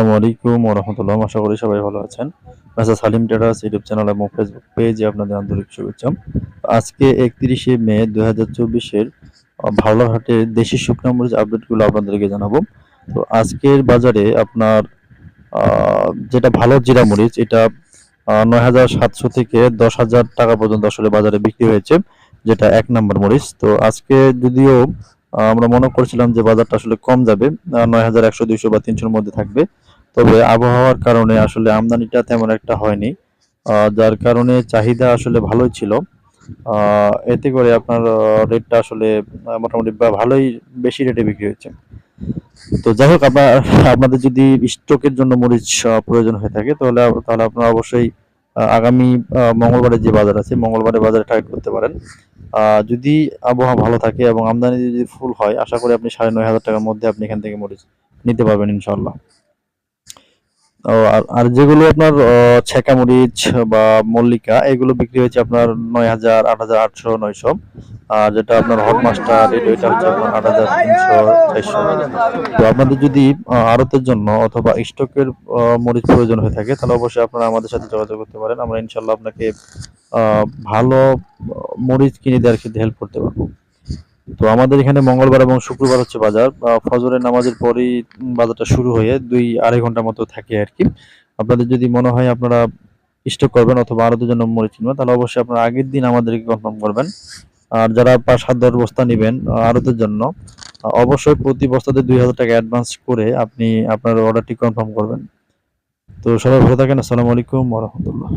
আসসালামু আলাইকুম আশা করি সবাই ভালো আছেন। মেসা সালিম টেরাস ইউটিউব চ্যানেল এবং ফেসবুক পেজে আপনাদের আন্তরিক শুভেচ্ছা। আজকে একত্রিশে মে দুই হাজার চব্বিশের ভাওলার হাটের দেশি শুকনো মরিচ আপডেটগুলো আপনাদেরকে জানাব। তো আজকের বাজারে আপনার যেটা ভালো জিরা মরিচ, এটা নয় হাজার সাতশো থেকে দশ হাজার টাকা পর্যন্ত আসলে বাজারে বিক্রি হয়েছে, যেটা এক নম্বর মরিচ। তো আজকে যদিও আমরা মনে করছিলাম যে বাজারটা আসলে কম যাবে নয় হাজার একশো দুইশো বা তিনশোর মধ্যে থাকবে তবে আবহাওয়ার কারণে আসলে আমদানিটা তেমন একটা হয়নি। যার কারণে চাহিদা আসলে ভালোই ছিল। এতে করে আপনার রেটটা আসলে মোটামুটি ভালোই বেশি রেটে বিক্রি হয়েছে। তো যাই হোক, আপনার, আপনাদের যদি স্টকের জন্য মরিচ প্রয়োজন হয়ে থাকে, তাহলে তাহলে আপনারা অবশ্যই আগামী মঙ্গলবারে যে বাজার আছে, মঙ্গলবারে বাজারে টার্গেট করতে পারেন। যদি আবহাওয়া ভালো থাকে এবং আমদানি যদি ফুল হয়, আশা করি আপনি সাড়ে নয় হাজার টাকার মধ্যে আপনি এখান থেকে মরিচ নিতে পারবেন ইনশাল্লাহ আর যেগুলো আপনার ছেঁকা মরিচ বা মল্লিকা, এগুলো বিক্রি হয়েছে আপনার নয় হাজার, আট হাজার আটশো, নয়শো। আর যেটা আপনার হট মাস্টার আট হাজার তিনশো তো আপনাদের যদি আড়তের জন্য অথবা স্টকের মরিচ প্রয়োজন হয়ে থাকে, তাহলে অবশ্যই আপনারা আমাদের সাথে যোগাযোগ করতে পারেন। আমরা ইনশাল্লাহ আপনাকে ভালো মরিচ কিনে দেওয়ার ক্ষেত্রে হেল্প করতে পারব। তো আমাদের এখানে মঙ্গলবার এবং শুক্রবার হচ্ছে বাজার। ফজরের নামাজের পরেই বাজারটা শুরু হয়ে দুই আড়াই ঘণ্টা মতো থাকে আর কি। আপনাদের যদি মনে হয় আপনারা স্টক করবেন অথবা আরও জন্য মরিচ কিনবেন, তাহলে অবশ্যই আপনারা আগের দিন আমাদেরকে কনফার্ম করবেন। আর যারা পাঁচ সাত দশ বস্তা নেবেন আরতের জন্য, অবশ্যই প্রতি বস্তাতে দুই হাজার টাকা অ্যাডভান্স করে আপনি আপনার অর্ডারটি কনফার্ম করবেন। তো সবাই ভালো থাকেন, আসসালামু আলাইকুম রহমতুল্লাহ।